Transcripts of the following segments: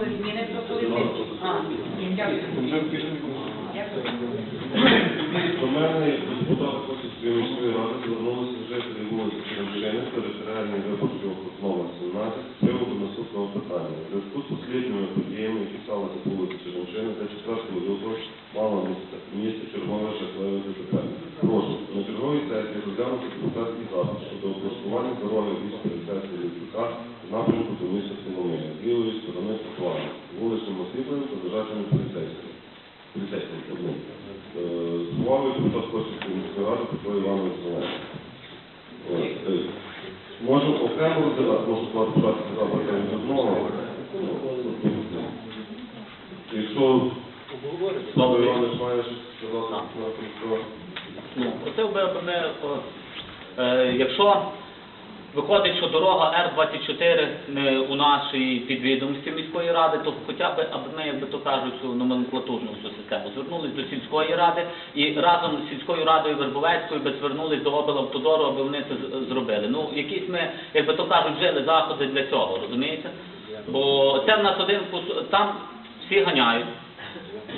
Зміни пропозиції. А. До мене депутати Косівської міської ради звернулися жителі вулиці Черемшини, територіальний виборчий округ номер 17 з приводу наступного питання. У зв'язку з послідніми подіями, які сталися по вулиці Черемшини, та 4 лютого мало місце чергове жахливе ДТП. На черговій сесії розглянути депутатський запит щодо облаштування дороги від перехрестя Лівчука в напрямку до міста Синомия, з лівої сторони тротуару, вуличним освітленням та лежачими поліцейськими. Поліцейським одним. Е, З увагою депутат Косівської міської ради Петро Іванович Зелений. От, е, Можу окремо розглядати, можу подати запити від одного. Якщо Слава Іванович має щось сказати, то Ну, просив би, о, е, якщо виходить, що дорога Р-24 не у нашій підвідомості міської ради, то хоча б, аби ми, як би то кажуть, цю номенклатурну всю систему звернулись до сільської ради і разом з сільською радою Вербовецькою би звернулись до облавтодору, аби вони це зробили. Ну, якісь ми, як би то кажуть, жили заходи для цього, розумієте? Бо це в нас один кус- там всі ганяють.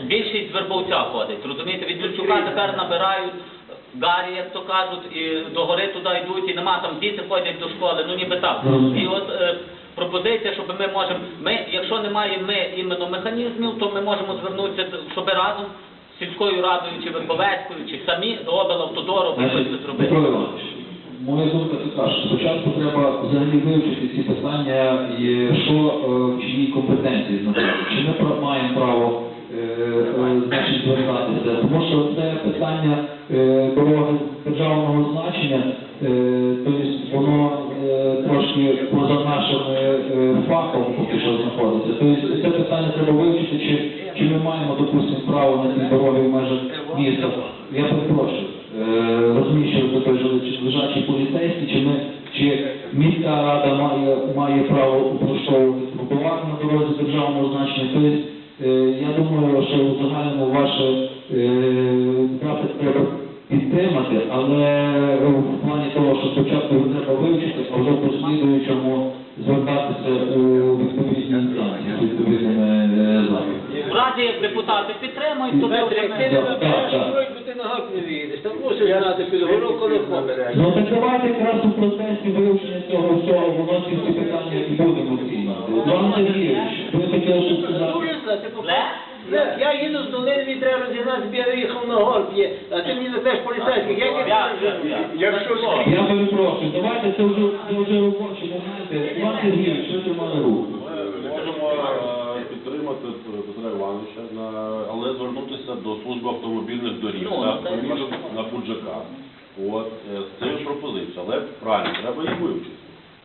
Більшість з Вербовця ходить, розумієте, від Лючука тепер набирають гарі, як то кажуть, і до гори туди йдуть, і нема там діти ходять до школи, ну ніби так. І от е, пропозиція, щоб ми можемо, ми, якщо немає ми іменно механізмів, то ми можемо звернутися, щоб разом з сільською радою, чи Вербовецькою, чи самі до облавтодору би щось би зробити. Іванович, моя думка така, що спочатку треба взагалі вивчити ці питання, і що е, в чиїй компетенції знаходиться. Чи ми пра- маємо право значить, звертатися? Тому що це питання е, дороги державного значення, е, тобто воно е, трошки поза нашим е, е, фахом поки що знаходиться. Тобто це питання треба вивчити, чи, чи ми маємо, допустимо, право на ці дороги в межах міста. Я перепрошую. Е, розумію, що же лежачий поліцейський, чи ми чи міська рада має, має право облаштовувати тротуар на дорозі державного значення. Тобто, е, я думаю, що в загальному ваше е, запит треба підтримати, але е, в плані того, що спочатку треба вивчити, а вже по слідуючому звертатися у відповідні інстанції з відповідними запитами. В раді депутати підтримують, то Так, Так, так, так. бо ти на гак не виїдеш, там мусиш знати під гору, коли ходиш. Ну так давайте якраз у процесі вивчення цього всього воно ці всі питання і будемо оцінювати. Іван Сергійович, ви таке що сказати? Дуже знати, бо- Ле? Я- їду з долини, мені треба розігнати, я виїхав на горб, є, а ти мені несеш поліцейських, як я це я- Якщо Я перепрошую, давайте це вже, це вже робочі моменти. Іван Сергійович, ви тримали руку. Ми е, підтримати Петра Івановича, на- але звернутися до служби автомобільних доріг Ну, на, це на Буджака. От, це з цією пропозицією. Але правильно, треба їх вивчити.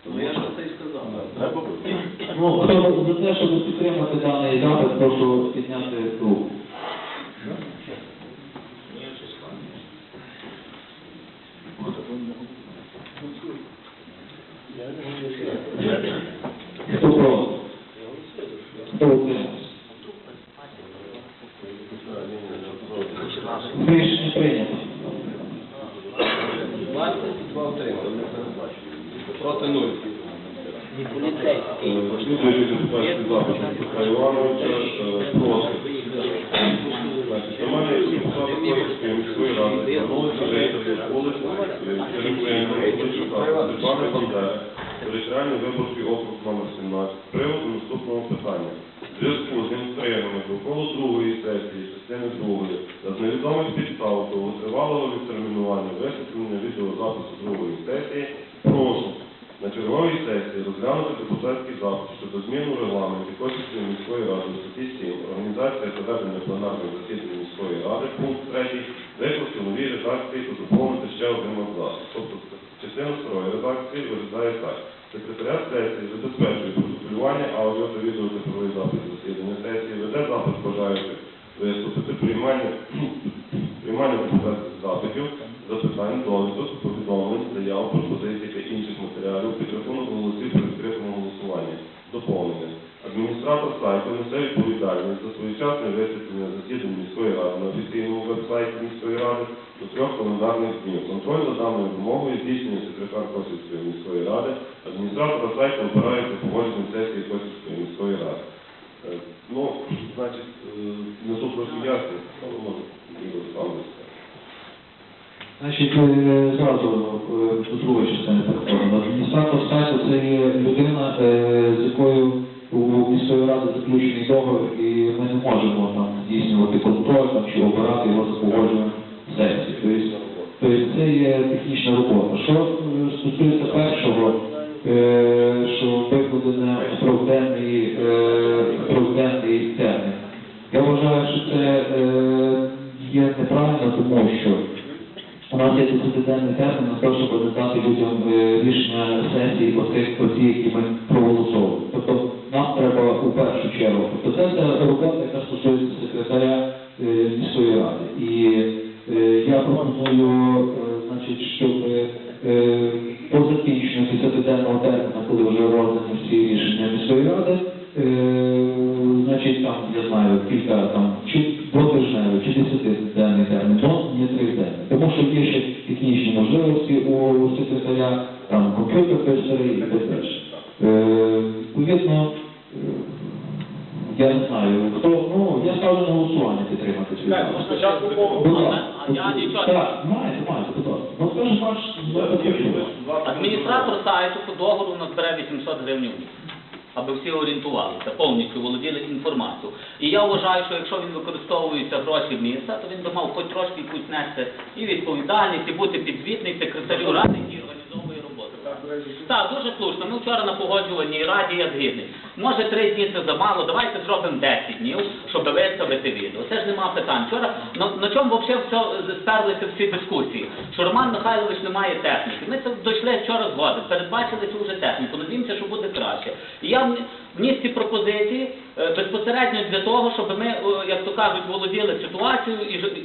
Тому Ну, я ж це і сказав. Треба вивчити. Ну, за те, щоб підтримати даний запит, прошу підняти руку. Хто проти? Хто утримався? Рішення прийнято. 22 отримали. Проти нуль. Слідуючий депутатський запит Петра Івановича е, просить. Значить, до мене депутати Косівської міської ради звернулися жителі вулиці Черемшини, Личука, Степана Бандери, територіальний виборчий округ номер 17 з приводу наступного питання. В зв'язку з інстригами довкола другої сесії, частини другої, та з підстав довготривалого відтермінування висвітлення відеозапису другої сесії, прошу на черговій сесії розглянути депутатський запит щодо змін у регламенті Косівської міської ради у статті 7 організація проведення пленарних засідань міської ради, пункт 3, викласти новій редакції та доповнити ще один абзац. Тобто частина старої редакції виглядає так. Секретаріат сесії забезпечує протоколювання аудіо та відеоцифровий запис засідання сесії, веде запис бажаючих виступити, приймання, приймання депутатських запитів, запитань, довідок, повідомлень, заяв, пропозицій та інших матеріалів під рахунок голосів при відкритому голосуванні. Доповнення. Адміністратор сайту несе відповідальність за своєчасне висвітлення засідань міської ради на офіційному веб-сайті міської ради до трьох календарних днів. Контроль за даною вимогою здійснює секретар Косівської міської ради. Адміністратора сайту обирається погодженням сесії Косівської міської ради. Е, значить, е, несу трохи ясно, але може, Значить, е, зразу е, до другої частини переходимо. Адміністратор сайту це є людина, е, з якою у міської ради заключений договір, і ми не можемо там здійснювати контроль чи обирати його за погодженням сесії. Тобто, тобто це є технічна робота. Що е, стосується першого, е, що ви в трьохденний е, трьохденний термін. Я вважаю, що це е, є неправильно, тому що у нас є десятиденний термін на те, щоб надати людям е, рішення сесії по тих які ми проголосовували. Він використовується гроші міста, то він би мав хоч трошки якусь нести і відповідальність, і бути підзвітний секретарю ради, який організовує роботу. Так, дуже слушно. Ми вчора на погоджувальній раді я згідний. Може три дні це замало, давайте зробимо 10 днів, щоб виставити відео. Це ж нема питань. Вчора на, на чому взагалі все сперлися всі дискусії? Що Роман Михайлович не має техніки. Ми це дійшли вчора згоди, передбачили цю вже техніку. Надіємося, що буде краще. І я вніс ці пропозиції е, безпосередньо для того, щоб ми, е, як то кажуть, володіли ситуацією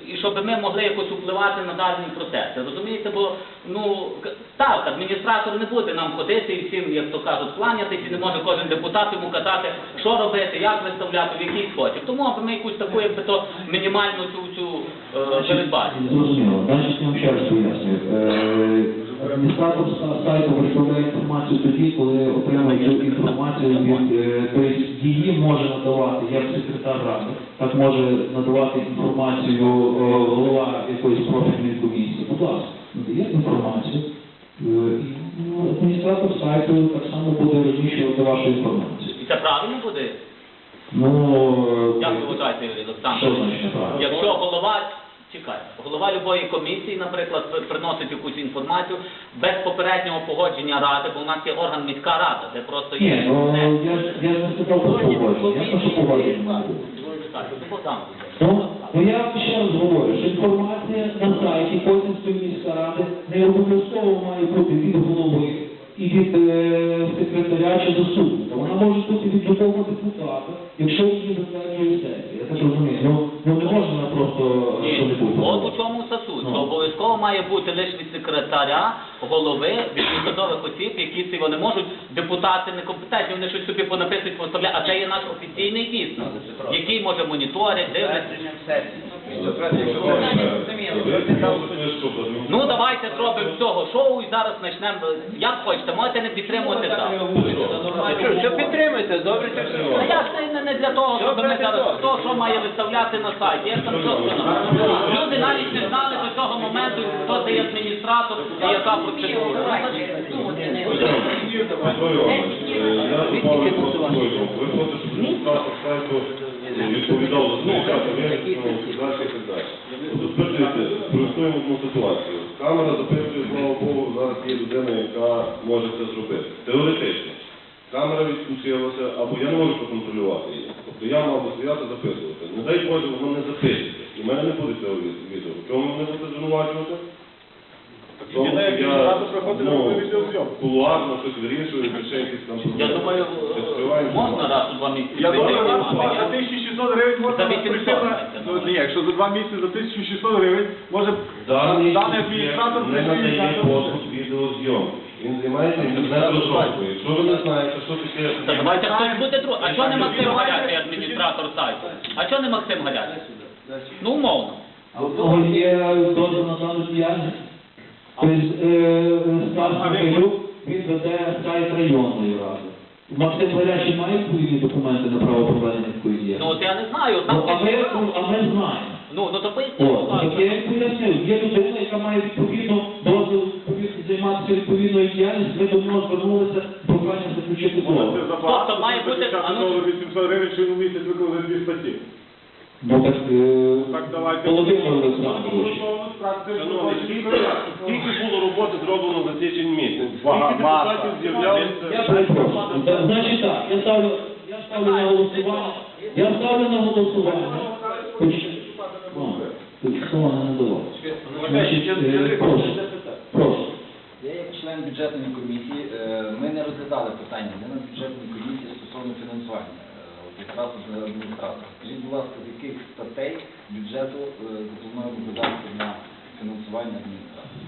і, щоб ми могли якось впливати на дальні процеси. Розумієте, бо ну так, адміністратор не буде нам ходити і всім, як то кажуть, кланятись, і не може кожен депутат йому казати, що робити, як виставляти, в який спосіб. Тому аби ми якусь таку, якби то мінімальну цю цю е, передбачили. Зрозуміло. Значить, ще раз пояснюю. Е, Адміністратор са- сайту виставляє інформацію тоді, коли отримує цю інформацію від, е, тобто її може надавати як секретар ради, так може надавати інформацію е, голова якоїсь профільної комісії. Будь ласка, надає інформацію. е, і ну, Адміністратор сайту так само буде розміщувати вашу інформацію. І це правильно буде? Ну, е, Як ви вважаєте, значить? Якщо голова, чекай, голова любої комісії, наприклад, приносить якусь інформацію без попереднього погодження ради, бо у нас є орган міська рада, де просто є. Ні, ну не- я ж я ж не про погодження, я про погодження. Так, Богдан. Ну, ну я ще раз говорю, що інформація на сайті Косинської міської ради не обов'язково має бути від голови і від е, секретаря чи заступника. Вона може бути від любого депутата, якщо її затверджує сесія. Я так розумію. Ну, ну не можна просто Ні, що-небудь. От у чому це Ну. обов'язково має бути лише від секретаря, голови, від посадових осіб, які ці вони можуть, депутати некомпетентні, вони щось собі понаписують, поставляють, а це є наш офіційний вісник, який може моніторити, дивитися. Ну давайте зробимо цього шоу і зараз почнемо. Як хочете, можете не підтримувати так. Що, що підтримуєте? Добре, це все. А я ж не, не для того, щоб ми зараз хто що має виставляти на сайті. Я там просто. Люди навіть не знали до цього моменту, хто це є адміністратор і яка процедура. Я відповідав за свої чати, вирішення, далі і так далі. От Запитуєте, користуємо одну ситуацію. Камера запитує, слава Богу, зараз є людина, яка може це зробити. Теоретично. Камера відключилася, або я не можу проконтролювати її. Тобто я мав би стояти записувати. Не дай Боже, воно не записується. І в мене не буде цього відео. Чому мене буде звинувачувати? Тому, я ну, кулуарно щось вирішую, чи ще якісь там Я думаю, Чи можна раз у два місяці. Я думаю, прийти, за 1600 гривень можна За 800 прийти на... мається Ну, ні, якщо за два місяці за 1600 гривень, може Даний адміністратор не надає прийде послуг відеозйомки. Він займається інтернет-розробкою. Якщо ви не знаєте, що таке... Та давайте хтось буде друг. А чого не Максим Гарячий адміністратор сайту? А чого не Максим Гарячий? Ну, умовно. У кого є дозвіл на дану діяльність? Тобто, е, Стас Михайлюк, він веде сайт районної ради. Максим Горячий має відповідні документи на право проведення такої Ну, от я не знаю, там Ну, а ми, пише- ну, а ми знаємо. Ну, ну то поясніть, О, будь так ласка. я їм пояснив, є людина, яка має відповідно дозвіл відповідно займатися відповідною діяльністю, ми до нього звернулися з проханням заключити договір. Тобто має бути- а ну- 800 гривень, що він у місяць дві статті. Ну так, Так, е, давайте. Володимир Олександрович, скільки, було роботи зроблено за січень місяць? Скільки депутатів з'являлися? перепрошую. Так, Значить так, я ставлю, я ставлю на голосування, я ставлю на голосування. Хоч, о, тут слово не надавав. Значить, е, прошу, прошу. Я як член бюджетної комісії, е, ми не розглядали питання не на бюджетній комісії стосовно фінансування якраз з адміністратора. Скажіть, будь ласка, з яких статей бюджету е, заплановано видатки на фінансування адміністратора?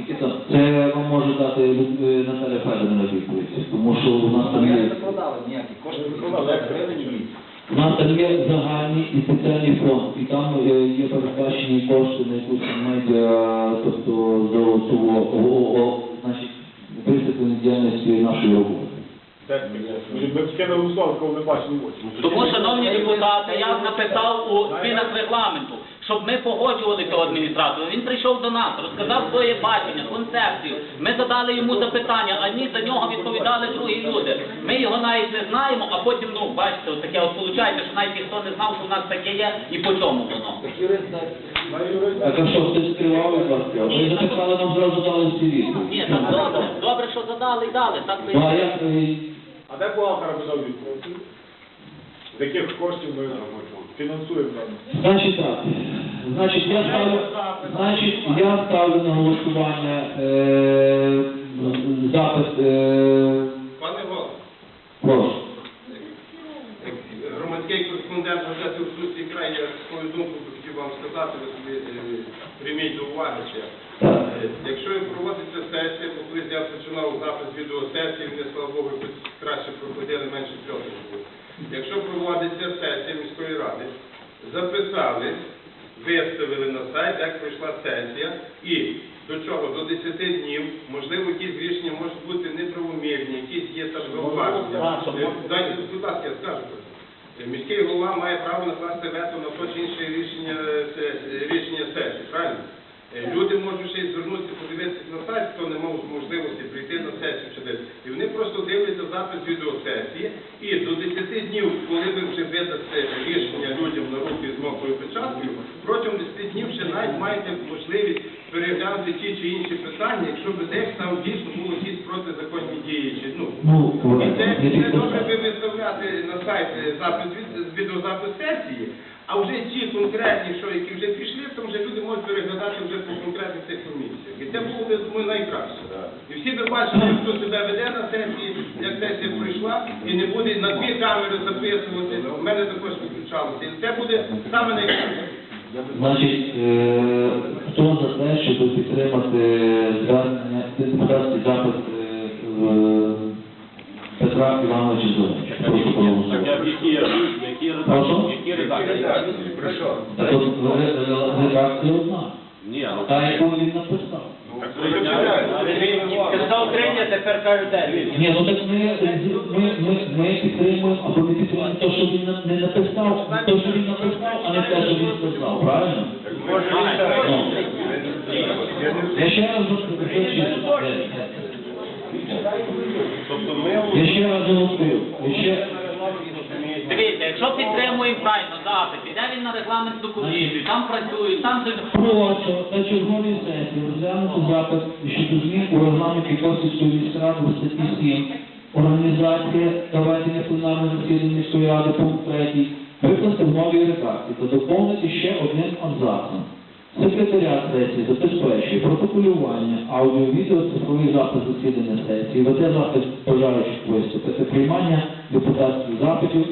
Які там? Це вам може дати е, Наталя Федорівна відповідь, тому що у нас там я є, не закладали ніякі кошти 800 гривень в місяць. у нас там є загальний і спеціальний фонд, і там е, є передбачені кошти на якусь медіа, тобто до цього, о, о, о, значить, висвітлення діяльності нашої роботи. Ми не бачили в очі. Тому, шановні депутати, я написав у змінах регламенту, щоб ми погоджували цього адміністратора. Він прийшов до нас, розказав своє бачення, концепцію. Ми задали йому запитання, а ні, за нього відповідали другі люди. Ми його навіть не знаємо, а потім, ну, бачите, от таке от виходить, що навіть ніхто не знав, що в нас таке є і по чому воно. Так а що, хтось вас? Ви записали, нам зразу дали всі відповіді. Ні, так добре, добре, що задали і дали. Так би- Ну а як, А де бухгалтера дав відповідь? З яких коштів ми фінансуємо? Значить так. Значить, я ставлю, значить, я ставлю на голосування е, запит. Е, Пане Голово, прошу. громадський кореспондент газети у Сусі край, я свою думку хотів вам сказати, ви собі е, прийміть до уваги ще. Е, Якщо проводиться сесія, бо колись я починав запис відеосесії, вони, слава Богу, краще проходили, менше цього. Якщо проводиться сесія міської ради, записали, виставили на сайт, як пройшла сесія, і до чого, до 10 днів, можливо, якісь рішення можуть бути неправомірні, якісь є там зауваження. Е, Дайте, будь ласка, я скажу. Е, Міський голова має право накласти вето на то чи інше рішення, рішення сесії, правильно? Е, Люди можуть ще й звернутися, подивитися на сайт, хто не мав можливості прийти на сесію чи десь. І вони просто дивляться запис відеосесії, і до 10 днів, коли ви вже видасте рішення людям на руки з мокрою печаткою, протягом 10 днів ще навіть маєте можливість переглянути ті чи інші питання, якщо б десь там дійсно було якісь протизаконні дії. Чи, ну, Ну, і це, не добре би виставляти на сайт е, запис від відеозапис сесії, а вже ті конкретні, що які вже пішли, там вже переглядати вже по конкретних цих комісіях. І це було б, найкраще. І всі би бачили, хто себе веде на сесії, як сесія пройшла, і не буде на дві камери записувати. У мене також виключалося. І це буде саме найкраще. Значить, е, хто за те, щоб підтримати депутатський запит е, Петра Івановича Зеленича? Прошу проголосувати. як- які, редакції? Редакції? Так от е, е, редакція одна. Ні, ну, Та, яку він написав. так прийняли. Казав третє, тепер каже дев'ять. Ні, ну так ми, ми, ми, ми підтримуємо або не підтримуємо те, що він на- не написав, те, що він написав, а не те, що він сказав, правильно? Ну. Я ще раз зачитую. Тобто ми Я ще раз голосую. Я ще... Дивіться, якщо підтримуємо правильно запит, іде він на регламентну комісію, там працюють, там же Прошу на черговій сесії розглянути запит щодо змін у регламенті Косівської міськради в статті 7. Організація та ведення пленарного засідання міської ради пункт 3 викласти в новій редакції та доповнити ще одним абзацом. Секретаріат сесії забезпечує протоколювання, аудіо-відео, цифровий запис засідання сесії, веде запис бажаючих виступити, приймання депутатських запитів,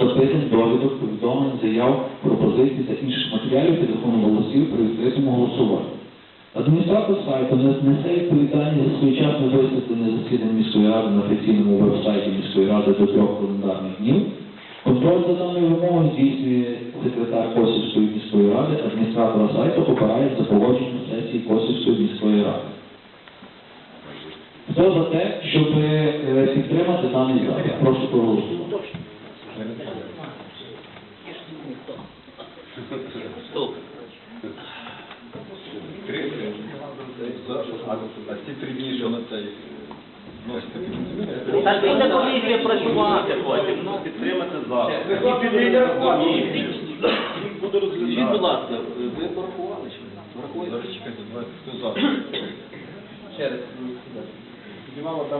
запитань, довідок, повідомлень, заяв, пропозицій та інших матеріалів рахунок голосів при відкритому голосуванні. Адміністратор сайту не- несе відповідальність за своєчасне висвітлення засідань міської ради на офіційному веб-сайті міської ради до трьох календарних днів. Контроль за даною вимогою здійснює секретар Косівської міської ради, адміністратора сайту обирає за погодженням сесії Косівської міської ради. Хто за те, щоб е, підтримати даний запит? Прошу проголосувати. А ці три дні, ви порахували чи чекайте, давайте, хто за? Ще раз.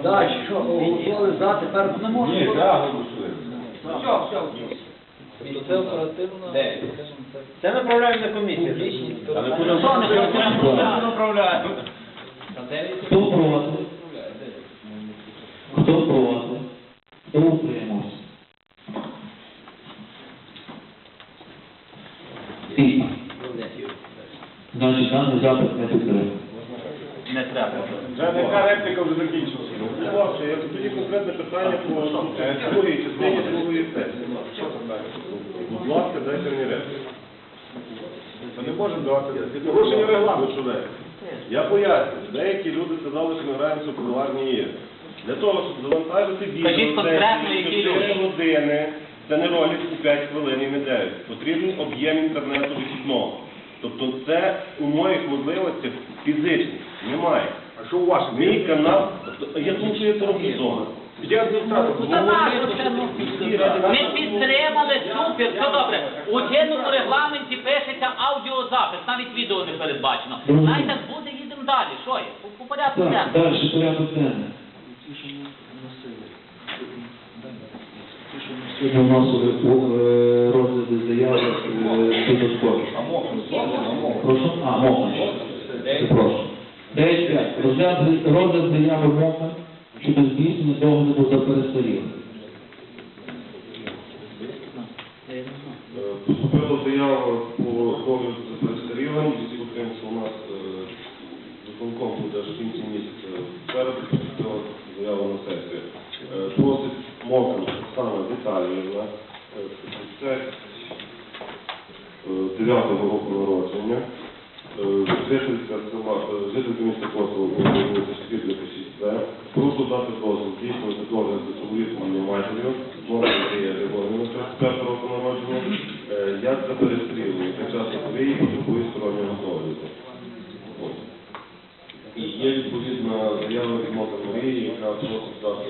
Так, що, голосували за, тепер не можна. Ні, я голосую. Все, все. Тобто це оперативно, скажімо так, Це направляємо на комісію. публічні А не Що будемо не треба Направляю. На дев'ять Хто проти? Хто проти? Хто утримався? І, значить, даний запит не підтримує. Не треба. Вже яка репліка вже закінчилася. Будь ласка, я тоді конкретне питання по е, другій частині другої сесії. Будь мені репліку. Ми не можемо давати порушення регламенту. Я поясню, деякі люди сказали, що ми граємося в кулуарні ігри. Для того, щоб завантажити відео, Скажіть конкретно, які 4 люди. години, це не ролик у 5 хвилин і не 9. Потрібен об'єм інтернету вихідного. Тобто це у моїх можливостях фізичних немає. А що у вас? Мій канал, тобто, я думаю, що я адміністратор. Ну, та нащо це, Ми підтримали, супер, все добре. У чинному регламенті пишеться аудіозапис, навіть відео не передбачено. Знаєте, буде, їдемо далі. Що є? По, по порядку Так, денному. далі порядок денний. Сьогодні вносили е, розгляди заяви е, щодо спорту. Прошу? А, Мохна. Прошу. 9.5. Розгляд розгляд заяви Мохна щодо здійснення догляду за перестарілим. Е, Поступила заява по догляду за перестарілим, і у нас е, виконком буде аж в кінці місяця спереду, поступила заява на сесію. Е, Просить Мокрин, саме Віталіївна, е, це е, 9-го року народження, е, жителька села, е, жителька міста Косово, вулиця Шкірника 6Б. Прошу дати дозвіл здійснювати матір'ю, Мокрин Марія Григорівна, 35 року народження, е, як за перестрілою, під час хворії потребує стороннього догляду. І є відповідна заява від Мокрин Марії, яка просить дати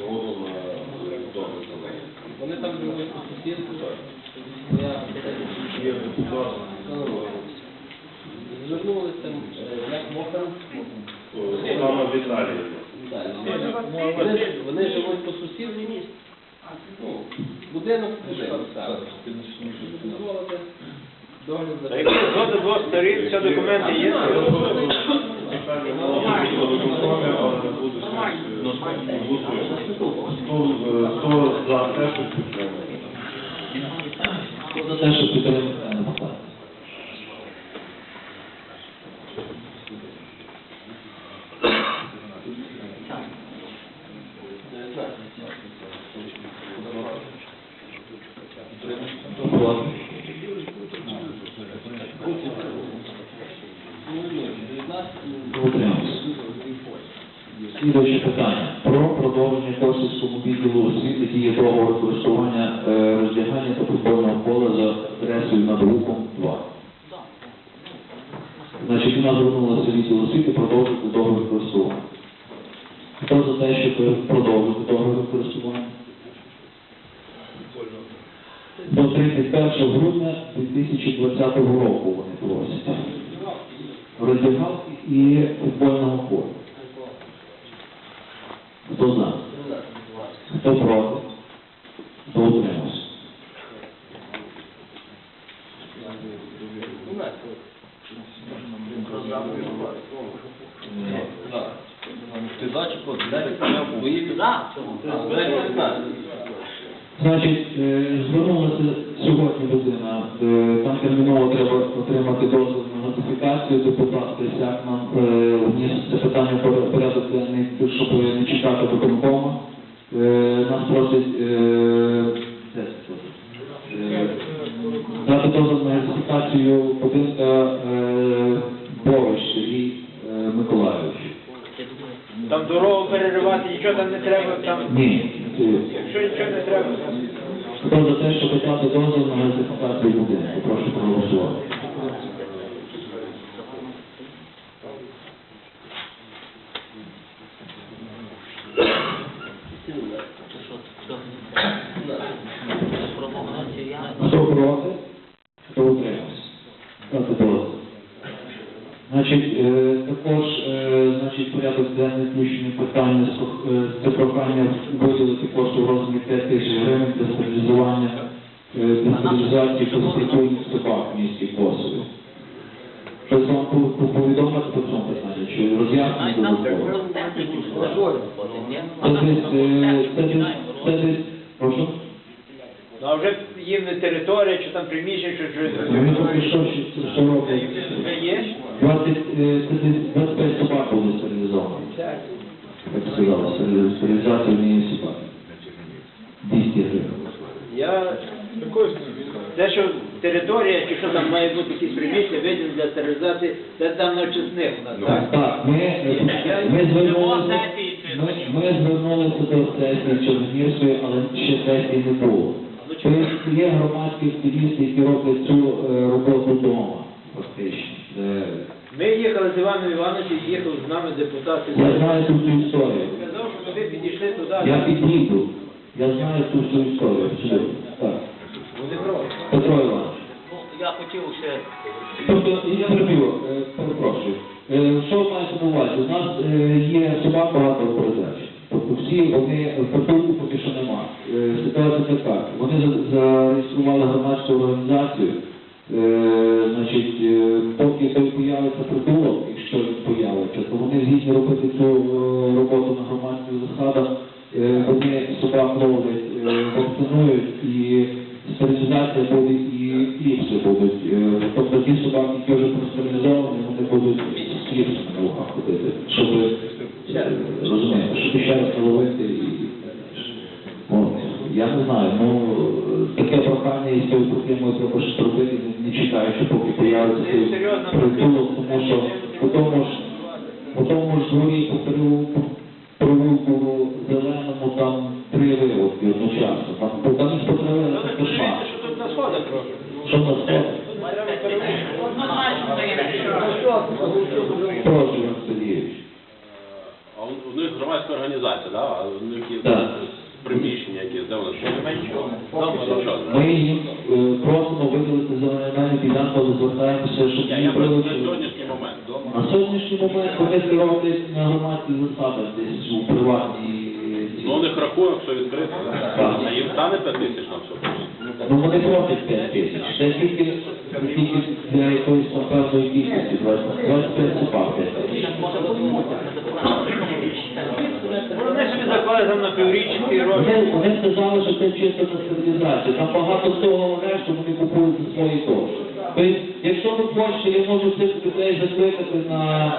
згоду на догляд за. Вони там живуть по сусідству. Я Є депутат, звернулися е, як е, Оксана Віталіївна. Вони, вони живуть по сусідству. Ну, будинок будинок. так. Дозволити. Догляд за А якщо згода двох сторін, все документи є? Хто за те, що підтримує? Хто за те, щоб підтримати дане питання? Хто проти? Утримався. Слідуюче питання. Про продовження Косівському відділу освіти діє договору користування е, роздягання та футбольного поля за адресою над Луком 2. Значить, у нас звернулося відділ освіти продовжити договір користування. Хто за те, щоб продовжити договір користування? До 31 грудня 2020 року вони просять. Роздягалки і футбольного поля. Хто за? Хто проти? Хто утримався? Ти за чи проти? Дайте питання, бо їх За. Значить, е, звернулася сьогодні людина, е, там терміново треба отримати дозвіл на нотифікацію, депутат Кисяк нам е, вніс це питання порядок денний, щоб не чекати виконкому. Е, Нас просить дати дозвіл на нотифікацію будинка е, Бович Сергій е, Миколайович. Там дорогу переривати, нічого там не треба, там, Ні, якщо нічого не треба, Хто за те, щоб дати дозвіл на газифікацію будинку? Прошу проголосувати. Хто проти? Хто утримався? Дати дозвіл. Значить, е, також, е, значить, порядок денний включені питання з ох- е, це прохання виділити кошти в розмірі 5 тисяч гривень для стерилізування, е, стерилізації безпритульних собак в місті Косові. Щось вам пов- пов- повідомити по цьому питанню, чи роз'яснити виходить, ні? Це десь, е, це десь, це десь, прошу? Ну, а вже їм не територія, чи там приміщення, чи щось. Він поки що, що- що робить? Вже є? 20, е, це десь 25 собак буде стерилізовано. Так. Як сказала, стерили- стерилізацію однієї 200 гривень. Я те, що територія, чи що там має бути якісь приміщення, виділені для стерилізації, це там на очисних у нас, так? Так, ми, ми звернулися, ми, ми звернулися до сесії Чорногірської, але ще сесії не було. Тобто є громадські активісти, які роблять цю е, роботу вдома, фактично. Ми їхали з Іваном Івановичем, їхали з нами депутати. Я знаю цю всю історію. Сказав, що ви підійшли туди. Я підійду. Я знаю цю всю історію. Так. Петро Іванович. Ну, я хотів ще Тобто, я перебив, е, перепрошую. Е, Що маєте на увазі? У нас е, є собак багато передач. Тобто всі вони в притулку поки що нема. Е, Ситуація така. Вони за- зареєстрували громадську організацію. Е, Значить, е, поки той появиться притулок, якщо він появиться, то вони згідні робити цю е, роботу на громадських засадах. Е, Вони собак ловлять, вакцинують і стерилізація буде і ліпше будуть. Е, Тобто ті собаки, які вже простерилізовані, вони будуть з кліпсами на руках ходити, щоб е, розумієте, щоб ще раз наловити і От, я не знаю, ну таке прохання, якщо ви підтримуєте, треба щось робити, не, не чекаючи, поки появиться Це вони роблять на громадських засадах, десь у приватній. Ну, у них рахунок, що відкрито, Так. а їм стане 5 тисяч на все. Ну вони просять 5 тисяч. Це тільки, тільки для якоїсь там певної кількості, 25 собак 5 тисяч. Вони собі заклали там на півріччя ці. Вони, вони сказали, що це чисто на стерилізацію. Там багато всього решту вони купують за свої кошти. Тобто, якщо ви хочете, я можу цих людей закликати на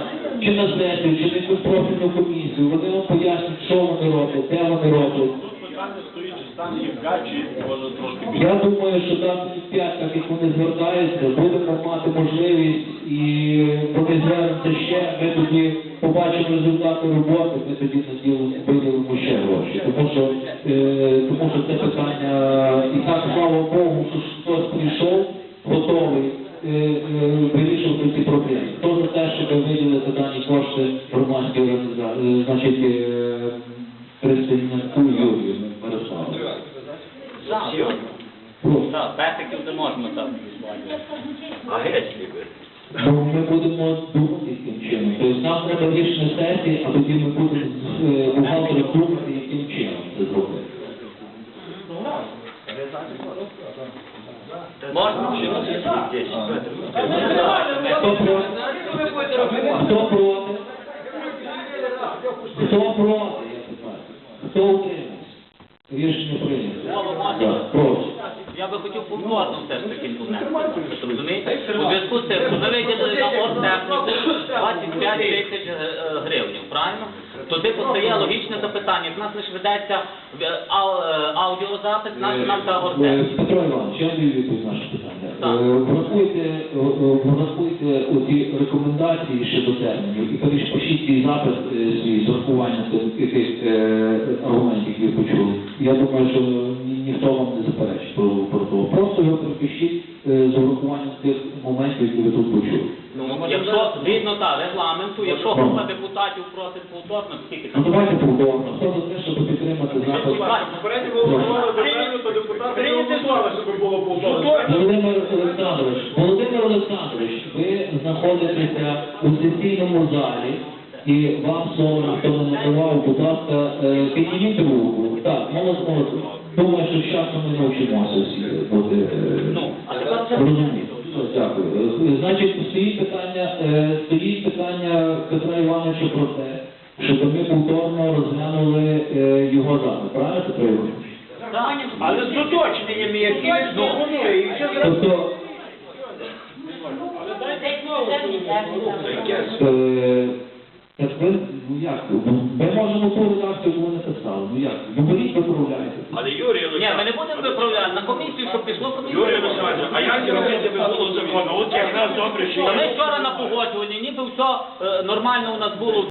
чи на сесію, чи на якусь профільну комісію. Вони вам пояснять, що вони роблять, де вони роблять. Питання стоїть, чи стане їм 5, чи може трошки. Я думаю, що там п'ять, так як вони звертаються, будемо мати можливість і вони звернуться ще, ми тоді побачимо результати роботи, ми тоді виділимо ще гроші. Тому що, е, тому що це питання, і так, слава Богу, що би хотів повторно все ж таки внести. Розумієте? У зв'язку з тим, що ми виділили на оргтехніку 25 тисяч е, гривень, правильно? Тоді постає логічне запитання. В нас лише ведеться е, е, аудіозапис, наша нам та оргтехніка. Петро Іванович, я даю відповідь на наше питання. Врахуйте, оті рекомендації щодо термінів і перепишіть свій запит е, з урахуванням тих- аргументів, які ви почули. Я думаю, що ніхто вам не заперечить про, про то. Просто його перепишіть е, з урахуванням тих моментів, які ви тут почули. Ну, якщо, згідно та регламенту, якщо група депутатів просить повторно, скільки Ну там? давайте повторно. Хто за те, щоб підтримати запит? Попередньо голосували детально, то депутати не голосували, щоб було повторно. Володимир Олександрович, Володимир Олександрович, ви знаходитеся у сесійному залі і вам слово ніхто не надавав, будь ласка, е, підніміть руку. Так, молодь, молодь. Думаю, що з часом ми навчимося всі бути е, Ну, розумні. Дякую. Е, Значить, стоїть питання, стоїть питання Петра Івановича про те, щоб ми повторно розглянули його запит. Правильно, Петро Іванович? Але з уточненнями, які він і все зразу. Тобто, Е, тепер, ну як, ми можемо ту редакцію, яку ви написали, ну як, ну беріть, виправляйте. Але Юрій Ні, ми не будемо виправляти. На комісію, щоб пішло комісію. а як робити без було закону? От якраз добре, що Та ми вчора на погоджуванні, ніби все е, нормально у нас було.